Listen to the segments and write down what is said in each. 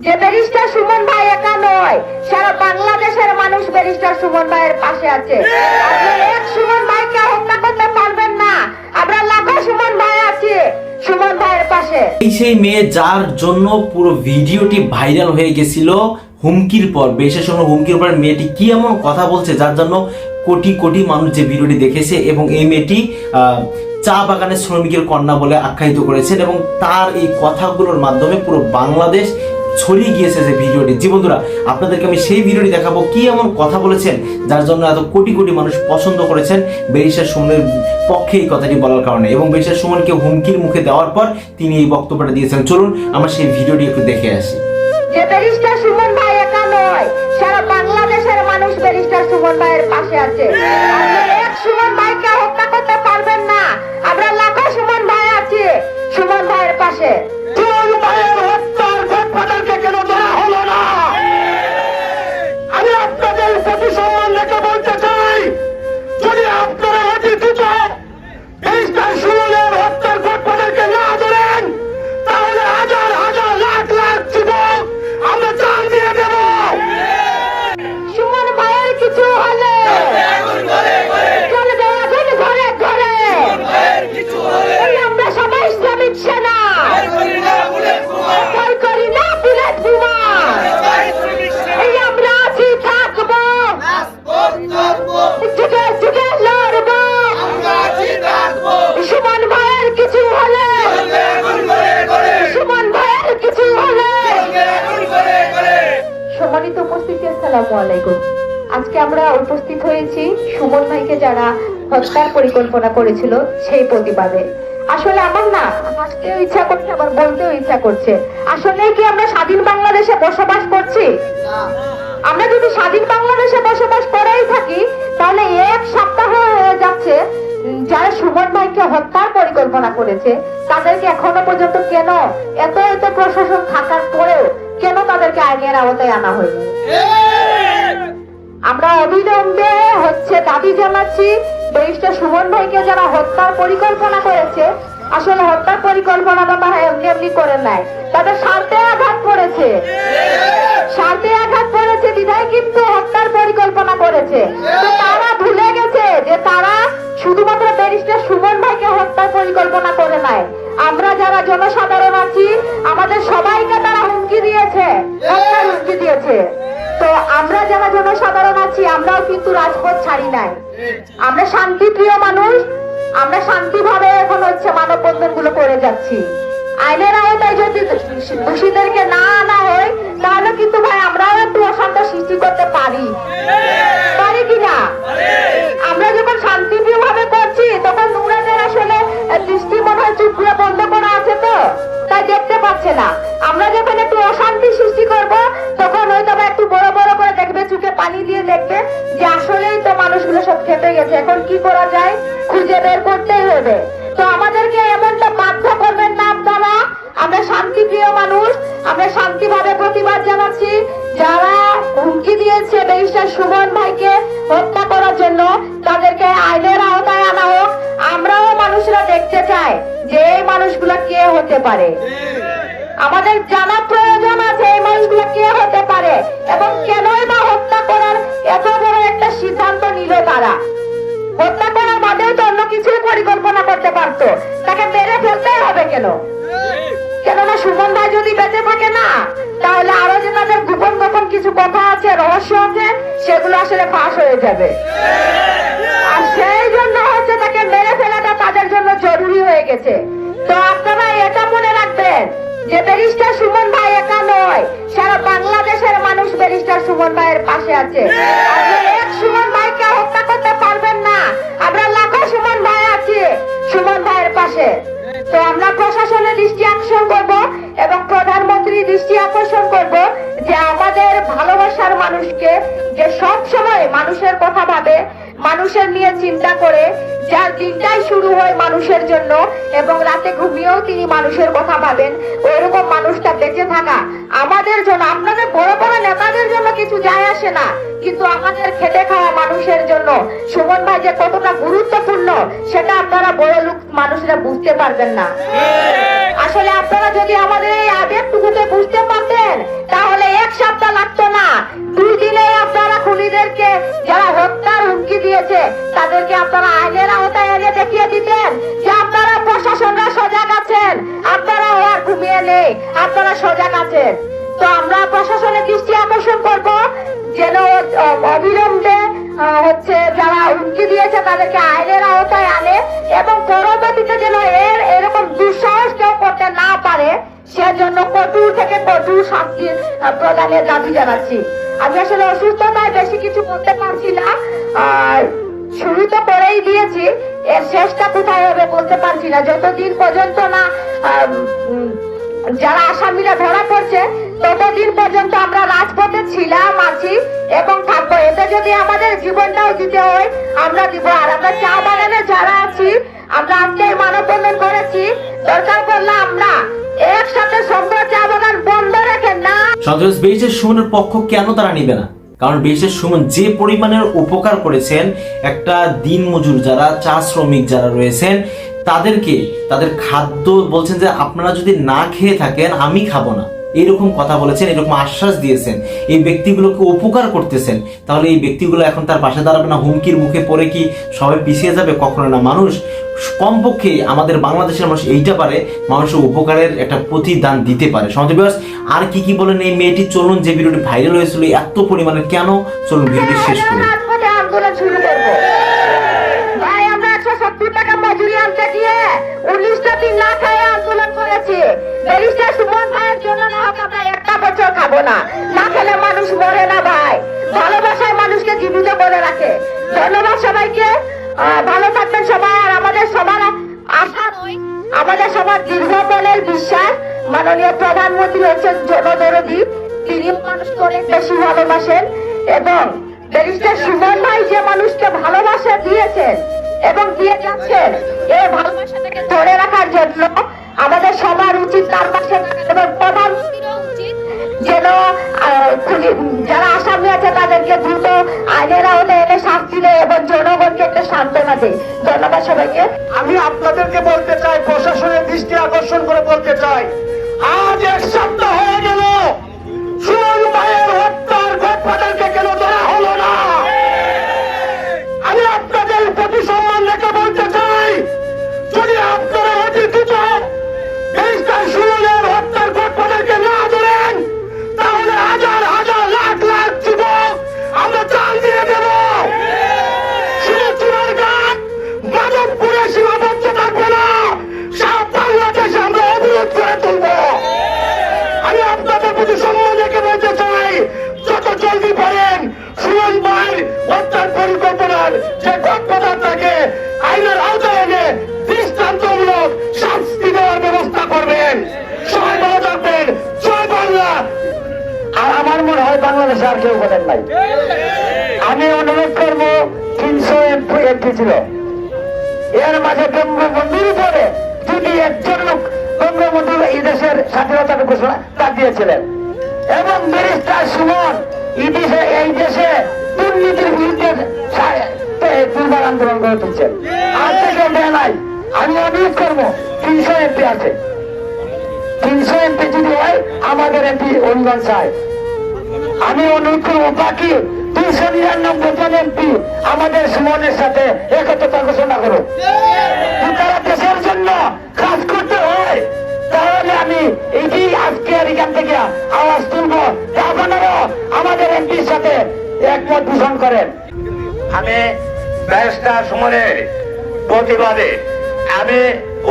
যে ব্যারিস্টার সুমন ভাই একা নয়, সারা বাংলাদেশের মানুষ ব্যারিস্টার সুমন ভাইয়ের পাশে আছে। এক সুমন ভাইকে হত্যা করতে পারবেন না, আমরা লাখো সুমন ভাই আছি এই সেই মেয়ে যার জন্য পুরো ভিডিওটি ভাইরাল হয়ে গেছিল হুমকির পর বিশেষ সময় হুমকির পর মেয়েটি কি এমন কথা বলছে যার জন্য কোটি কোটি মানুষ যে ভিডিওটি দেখেছে এবং এই মেয়েটি চা বাগানের শ্রমিকের কন্যা বলে আখ্যায়িত করেছেন এবং তার এই কথাগুলোর মাধ্যমে পুরো বাংলাদেশ ছড়িয়ে গিয়েছে যে ভিডিওটি। জি বন্ধুরা, আপনাদেরকে আমি সেই ভিডিওটি দেখাবো কি এমন কথা বলেছেন যার জন্য এত কোটি কোটি মানুষ পছন্দ করেছেন। বেরিশার সুমনের পক্ষে এই কথাটি বলার কারণে এবং বেরিশার সুমনকে হুমকির মুখে দেওয়ার পর তিনি এই বক্তব্যটা দিয়েছেন। চলুন, আমরা সেই ভিডিওটি একটু দেখে আসি। যে পাশে আছে। আমরা লাখো সুমন ভাই আছি সুমন ভাইয়ের পাশে। উপস্থিতি, আসসালামু আলাইকুম। আজকে আমরা উপস্থিত হয়েছি সুমন ভাইকে যারা হত্যার পরিকল্পনা করেছিল সেই প্রতিবাদে। আসলে আমার না হাসতেও ইচ্ছা করছে, আবার বলতেও ইচ্ছা করছে। আসলে কি আমরা স্বাধীন বাংলাদেশে বসবাস করছি? আমরা যদি স্বাধীন বাংলাদেশে বসবাস করেই থাকি, তাহলে এক সপ্তাহ হয়ে যাচ্ছে যারা সুমন ভাইকে হত্যার পরিকল্পনা করেছে, তাদেরকে এখনও পর্যন্ত কেন এত এত প্রশাসন থাকার পরেও কেন তাদেরকে আইনের আওতায় আনা হয়নি? আমরা অবিলম্বে হচ্ছে দাবি জানাচ্ছি, ব্যারিস্টার সুমন ভাইকে যারা হত্যার পরিকল্পনা করেছে, আসলে হত্যার পরিকল্পনা তারা এমনি এমনি করে নেয়। তাদের স্বার্থে আঘাত করেছে। আমরা যারা জনসাধারণ আছি, আমরাও কিন্তু রাজপথ ছাড়ি নাই। আমরা শান্তিপ্রিয় মানুষ, আমরা শান্তিভাবে এখন হচ্ছে মানববন্ধনগুলো করে যাচ্ছি। আইনের আওতায় যদি দোষীদেরকে না আনা হয়, তাহলে কিন্তু ভাই আমরাও একটু অশান্ত সৃষ্টি করতে পারি। পারি কিনা আমরা যখন শান্তিপ্রিয় ভাবে করছি, তখন নুরাদের আসলে দৃষ্টি মনে হয় চুপ করে বন্ধ করা আছে তো, তাই দেখতে পাচ্ছে না। আমরা যখন একটু অশান্তি সৃষ্টি করব, তখন হয়তো একটু বড় বড় চোখে পানি দিয়ে দেখবে যে আসলেই তো মানুষগুলো সব খেপে গেছে। এখন কি করা যায়? খুঁজে বের করতেই হবে। তো আমাদেরকে এমনটা বাধ্য করবেন না আপনারা? আমরা শান্তিপ্রিয় মানুষ, আমরা শান্তিভাবে প্রতিবাদ জানাচ্ছি। যারা হুমকি দিয়েছে ব্যারিস্টার সুমন ভাইকে হত্যা করার জন্য, তাদেরকে আইনের আওতায় আনা হোক। আমরাও মানুষরা দেখতে চাই যে এই মানুষগুলো কে হতে পারে। আমাদের জানা প্রয়োজন আছে এই মানুষগুলো কে হতে পারে এবং কেনই পারতো, তাকে মেরে ফেলতেই হবে কেন? কেননা সুমন ভাই যদি বেঁচে থাকে না, তাহলে আরও যে তাদের গোপন গোপন কিছু কথা আছে, রহস্য আছে, সেগুলো আসলে ফাঁস হয়ে যাবে। আর সেই জন্য হচ্ছে তাকে মেরে ফেলাটা তাদের জন্য জরুরি হয়ে গেছে। তো আপনারা এটা মনে রাখবেন যে ব্যারিস্টার সুমন ভাই একা নয়, সারা বাংলাদেশের মানুষ ব্যারিস্টার সুমন ভাইয়ের পাশে আছে। এক সুমন তো আমরা প্রশাসনের দৃষ্টি আকর্ষণ করব এবং প্রধানমন্ত্রী দৃষ্টি আকর্ষণ মানুষকে যে সব সময় মানুষের কথা ভাবে, মানুষের নিয়ে চিন্তা করে, যার দিনটাই শুরু হয় মানুষের জন্য এবং রাতে ঘুমিয়েও তিনি মানুষের কথা ভাবেন, ওইরকম মানুষটা বেঁচে থাকা। আমাদের জন্য, আপনাদের বড় বড় নেতাদের জন্য কিছু যায় আসে না, কিন্তু আমাদের খেটে খাওয়া মানুষের জন্য, সুমন ভাই যে কতটা গুরুত্বপূর্ণ, সেটা আপনারা বড় লোক মানুষরা বুঝতে পারবেন না। আসলে আপনারা যদি আমাদের এই আবেগটুকুকে বুঝতে পারতেন তাদেরকে আইনের আওতায় আনে এবং পরবর্তীতে যেন এর এরকম দুঃসাহস কেউ করতে না পারে, সেজন্য কঠোর থেকে কঠোর শাস্তি প্রদানের দাবি জানাচ্ছি। আমি আসলে অসুস্থতায় বেশি কিছু বলতে পারছি না, আর শুরু তো করেই দিয়েছি, এর শেষটা কোথায় হবে বলতে পারছি না। যতদিন পর্যন্ত না যারা আসামিরা ধরা পড়ছে, ততদিন পর্যন্ত আমরা রাজপথে ছিলাম, আছি এবং থাকব। এতে যদি আমাদের জীবনটাও দিতে হয়, আমরা দিব আর আমরা চা বাগানে যারা আছি, আমরা আজকে মানববন্ধন করেছি। দরকার পড়লে আমরা একসাথে সম্ভব চা বাগান বন্ধ রেখে না সন্ত্রাস বেইসের সুমনের পক্ষ কেন তারা নিবে না? কারণ বেইসের সুমন যে পরিমাণের উপকার করেছেন, একটা দিন মজুর যারা, চা শ্রমিক যারা রয়েছেন তাদেরকে, তাদের খাদ্য বলছেন যে আপনারা যদি না খেয়ে থাকেন, আমি খাব না। এরকম কথা বলেছেন, এরকম আশ্বাস দিয়েছেন। এই ব্যক্তিগুলোকে উপকার করতেছেন। তাহলে এই ব্যক্তিগুলো এখন তার পাশে দাঁড়াবে না, হুমকির মুখে পড়ে কি সবাই পিছিয়ে যাবে? কখনো না। মানুষ কমপক্ষে আমাদের বাংলাদেশের মানুষ এইটা পারে, মানুষের উপকারের একটা প্রতিদান দিতে পারে। সমাজ আর কি কি বলেন এই মেয়েটি? চলুন, যে ভিডিওটি ভাইরাল হয়েছিল, এত পরিমাণে কেন? চলুন ভিডিওটি শেষ করি। খাব না। না খেলে মানুষ মরে না ভাই। ভালোবাসায় মানুষকে জীবিত করে রাখে। ধন্যবাদ সবাইকে। ভালো থাকবেন সবাই। আর আমাদের সবার আশা, আমাদের সবার দীর্ঘ মনের বিশ্বাস মাননীয় প্রধানমন্ত্রী হচ্ছেন জনদরদী। তিনি মানুষকে অনেক বেশি ভালোবাসেন এবং ব্যারিস্টার সুমন ভাই যে মানুষকে ভালোবাসা দিয়েছেন এবং দিয়ে যাচ্ছেন এই ভালোবাসাটাকে ধরে রাখার জন্য আমাদের সবার উচিত তার পাশে যারা আসামি আছে তাদেরকে দ্রুত আইনের আওলে এনে শাস্তি দেয় এবং জনগণকে একটা সান্ত্বনা দেয়। ধন্যবাদ সবাইকে। আমি আপনাদেরকে বলতে চাই, প্রশাসনের দৃষ্টি আকর্ষণ করে বলতে চাই, আজ এক সপ্তাহ বাংলাদেশে আর কেউ বলেন নাই। আমি অনুরোধ করব, তিনশো এমপি এমপি ছিল। এর মাঝে বঙ্গবন্ধুর উপরে যদি একজন লোক বঙ্গবন্ধু এই দেশের স্বাধীনতার ঘোষণা তা দিয়েছিলেন। এবং ব্যারিস্টার সুমন দেশে এই দেশে দুর্নীতির বিরুদ্ধে দুর্বার আন্দোলন করে তুলছেন। আর থেকে নাই। আমি অনুরোধ করব, তিনশো এমপি আছে। তিনশো এমপি যদি হয়, আমাদের এমপি অনুদান চায় আমি করব, বাকি দুইশো নিরানব্বই জন এমপি আমাদের সুমনের সাথে একত্রতা ঘোষণা করো তারা দেশের জন্য কাজ করতে হয়। তাহলে আমি এই আজকে আর এখান থেকে আওয়াজ তুলবো। আপনারাও আমাদের এমপির সাথে একমত পোষণ করেন। আমি ব্যারিস্টার সুমনের প্রতিবাদে আমি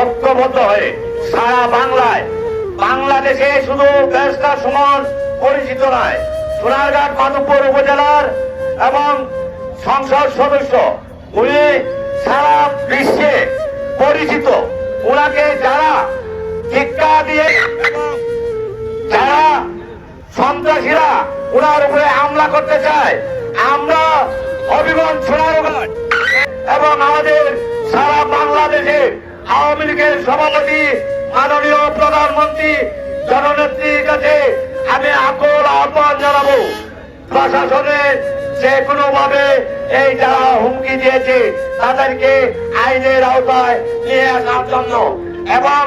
ঐক্যবদ্ধ হয়ে সারা বাংলায়, বাংলাদেশে শুধু ব্যারিস্টার সুমন পরিচিত নয় সোনারঘাট মাধবপুর উপজেলার এবং সংসদ সদস্য। উনি সারা বিশ্বে পরিচিত। ওনাকে যারা শিক্ষা দিয়ে যারা সন্ত্রাসীরা ওনার উপরে হামলা করতে চায়, আমরা অবিগঞ্জ সোনারঘাট এবং আমাদের সারা বাংলাদেশে আওয়ামী লীগের সভাপতি, মাননীয় প্রধানমন্ত্রী, জননেত্রীর কাছে আমি আকল আহ্বান জানাব। প্রশাসনের যে কোনো ভাবে এই যারা হুমকি দিয়েছে, তাদেরকে আইনের আওতায় নিয়ে আসার জন্য এবং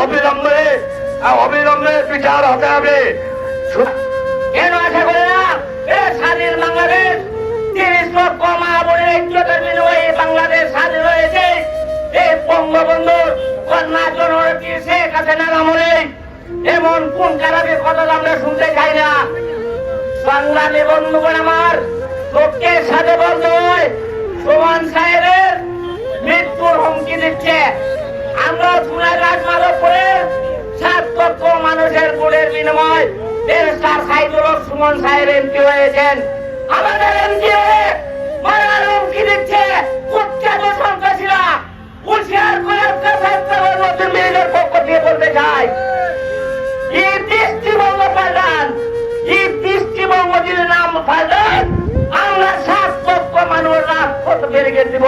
অবিলম্বে অবিলম্বে বিচার হতে হবে। কেন আশা করে না? স্বাধীন বাংলাদেশ, তিরিশ লক্ষ মা বোনের বিনিময়ে বাংলাদেশ স্বাধীন হয়েছে। এই বঙ্গবন্ধুর কন্যা জননেত্রী শেখ হাসিনার আমলে এমন কোন কারণে কথা আমরা শুনতে চাই না? সংগ্রামী বন্ধুগণ আমার লোকের সাথে বলতে হয়, সোমান সাহেবের মৃত্যুর হুমকি দিচ্ছে। আমরা চুনাঘাট মাধবপুরের সাত লক্ষ মানুষের ভোটের বিনিময় দেড়টার সাইদুল সুমন সাহেব এমপি হয়েছেন। আমাদের এমপি হয়ে মারার হুমকি দিচ্ছে। কুচ্ছাদ সন্ত্রাসীরা হুঁশিয়ার করে নতুন মেয়েদের পক্ষ দিয়ে বলতে চাই রাজপথ বেরিয়ে দিব।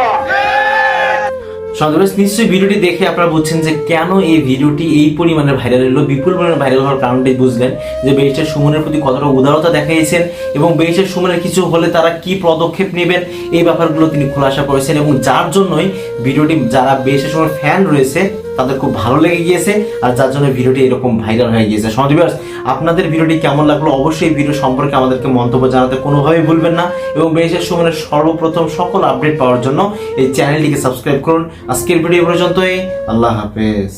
সন্দেশ নিশ্চয়ই ভিডিওটি দেখে আপনারা বুঝছেন যে কেন এই ভিডিওটি এই পরিমাণে ভাইরাল হলো, বিপুল পরিমাণে ভাইরাল হওয়ার কারণটাই বুঝলেন যে বেরিস্টার সুমনের প্রতি কতটা উদারতা দেখাইছেন এবং বেরিস্টার সুমনের কিছু হলে তারা কি পদক্ষেপ নেবেন, এই ব্যাপারগুলো তিনি খোলাসা করেছেন এবং যার জন্যই ভিডিওটি, যারা বেরিস্টার সুমনের ফ্যান রয়েছে তাদের খুব ভালো লেগে গিয়েছে, আর যার জন্য ভিডিওটি এরকম ভাইরাল হয়ে গিয়েছে। সমাজবিভার্স আপনাদের ভিডিওটি কেমন লাগল অবশ্যই ভিডিও সম্পর্কে আমাদেরকে মন্তব্য জানাতে কোনোভাবেই ভুলবেন না। এবং বেশের সময়ের সর্বপ্রথম সকল আপডেট পাওয়ার জন্য এই চ্যানেলটিকে সাবস্ক্রাইব করুন। আজকের ভিডিও পর্যন্তই। আল্লাহ হাফেজ।